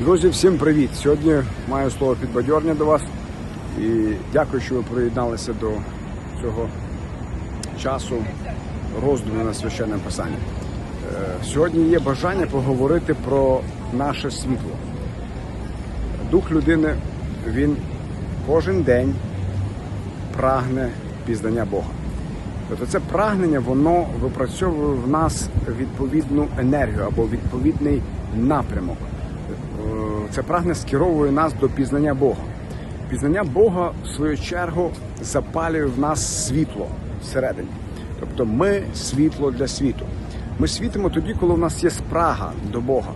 Друзі, всім привіт! Сьогодні маю слово підбадьорення до вас і дякую, що ви приєдналися до цього часу роздуму на священному писанні. Е, Сьогодні є бажання поговорити про наше світло. Дух людини він кожен день прагне пізнання Бога. Тобто це прагнення, воно випрацьовує в нас відповідну енергію або відповідний напрямок. Це прагнення скеровує нас до пізнання Бога. Пізнання Бога, в свою чергу, запалює в нас світло всередині. Тобто ми світло для світу. Ми світимо тоді, коли в нас є спрага до Бога.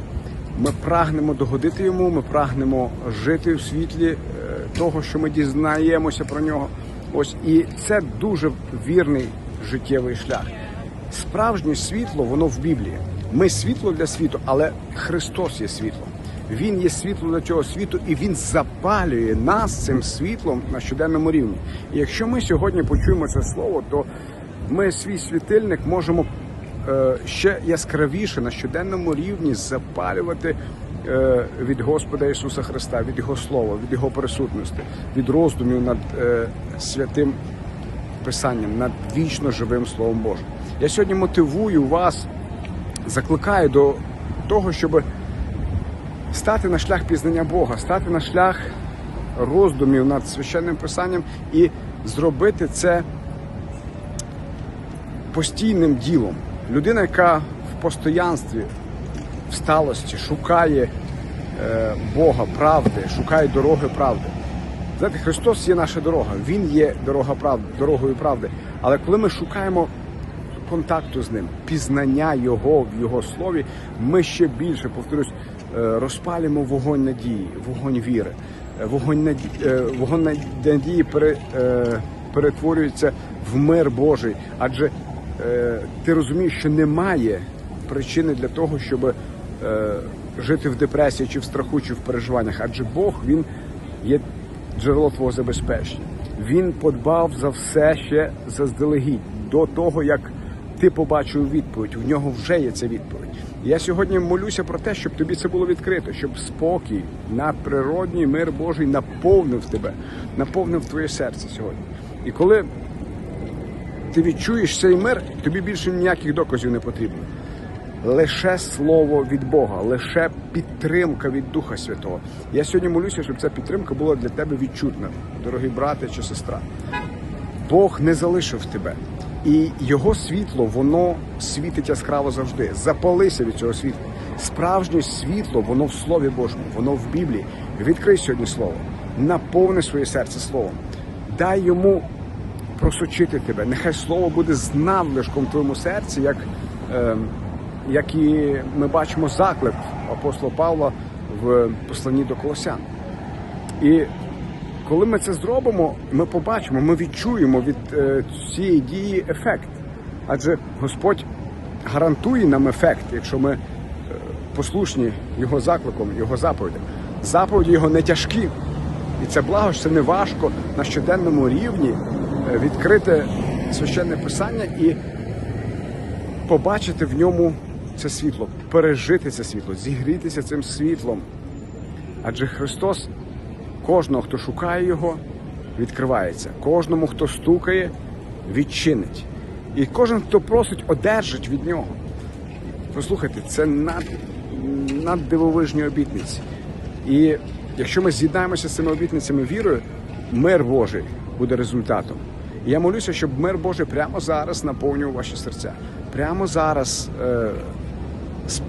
Ми прагнемо догодити йому, ми прагнемо жити в світлі е, того, що ми дізнаємося про нього. Ось і це дуже вірний життєвий шлях. Справжнє світло, воно в Біблії. Ми світло для світу, але Христос є світлом. Він є світло для цього світу, і він запалює нас цим світлом на щоденному рівні. І якщо ми сьогодні почуємо це слово, то ми свій світильник можемо е, ще яскравіше на щоденному рівні запалювати е, від Господа Ісуса Христа, від Його Слова, від Його присутності, від роздумів над е, святим Писанням, над вічно живим Словом Божим. Я сьогодні мотивую вас, закликаю до того, щоб стати на шлях пізнання Бога, стати на шлях роздумів над священним писанням і зробити це постійним ділом. Людина, яка в постоянстві, в сталості шукає е, Бога, правди, шукає дороги правди. Знаєте, Христос є наша дорога, Він є дорога правди, дорогою правди. Але коли ми шукаємо контакту з ним, пізнання Його в Його слові, ми ще більше, повторюсь, е, розпалюємо вогонь надії, вогонь віри. Е, Вогонь надії, вогонь надії е, перетворюється в мир Божий. Адже е, ти розумієш, що немає причини для того, щоб е, жити в депресії чи в страху, чи в переживаннях. Адже Бог він є джерело твого забезпечення. Він подбав за все ще заздалегідь до того, як ти побачив відповідь. В нього вже є ця відповідь. Я сьогодні молюся про те, щоб тобі це було відкрито, щоб спокій, надприродній мир Божий наповнив тебе, наповнив твоє серце сьогодні. І коли ти відчуєш цей мир, тобі більше ніяких доказів не потрібно. Лише слово від Бога, лише підтримка від Духа Святого. Я сьогодні молюся, щоб ця підтримка була для тебе відчутна, дорогий брате чи сестра. Бог не залишив тебе. І його світло, воно світить яскраво завжди. Запалися від цього світла. Справжнє світло, воно в Слові Божому, воно в Біблії. Відкрий сьогодні слово, наповни своє серце словом. Дай йому просочити тебе. Нехай слово буде з надлишком в твоєму серці, як, е, як і ми бачимо заклик апостола Павла в посланні до Колосян. І коли ми це зробимо, ми побачимо, ми відчуємо від е, цієї дії ефект. Адже Господь гарантує нам ефект, якщо ми е, послушні Його закликом, Його заповідям. Заповіді Його не тяжкі. І це благо, що це не важко на щоденному рівні е, відкрити священне писання і побачити в ньому це світло, пережити це світло, зігрітися цим світлом. Адже Христос кожного, хто шукає Його, відкривається. Кожному, хто стукає, відчинить. І кожен, хто просить, одержить від нього. Послухайте, це над, наддивовижні обітниці. І якщо ми з'єднаємося з цими обітницями вірою, мир Божий буде результатом. І я молюся, щоб мир Божий прямо зараз наповнював ваші серця. Прямо зараз е, сп-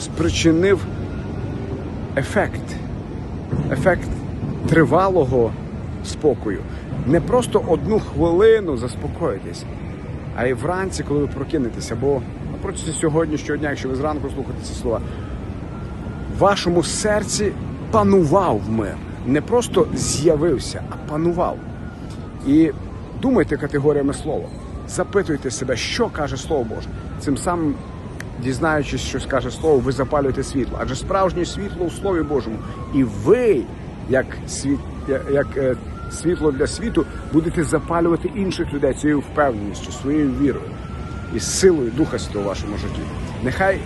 спричинив ефект, ефект тривалого спокою. Не просто одну хвилину заспокоїтесь, а й вранці, коли ви прокинетеся, бо протягом сьогоднішнього дня, якщо ви зранку слухаєте ці слова, в вашому серці панував мир. Не просто з'явився, а панував. І думайте категоріями слова. Запитуйте себе, що каже Слово Боже. Цим самим, дізнаючись, що скаже Слово, ви запалюєте світло. Адже справжнє світло у Слові Божому. І ви, як, світ, як е, світло для світу, будете запалювати інших людей цією впевненістю, своєю вірою і силою Духа Святого в вашому житті. Нехай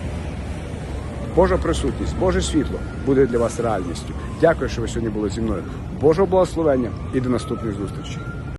Божа присутність, Боже світло буде для вас реальністю. Дякую, що ви сьогодні були зі мною. Божого благословення і до наступних зустрічей.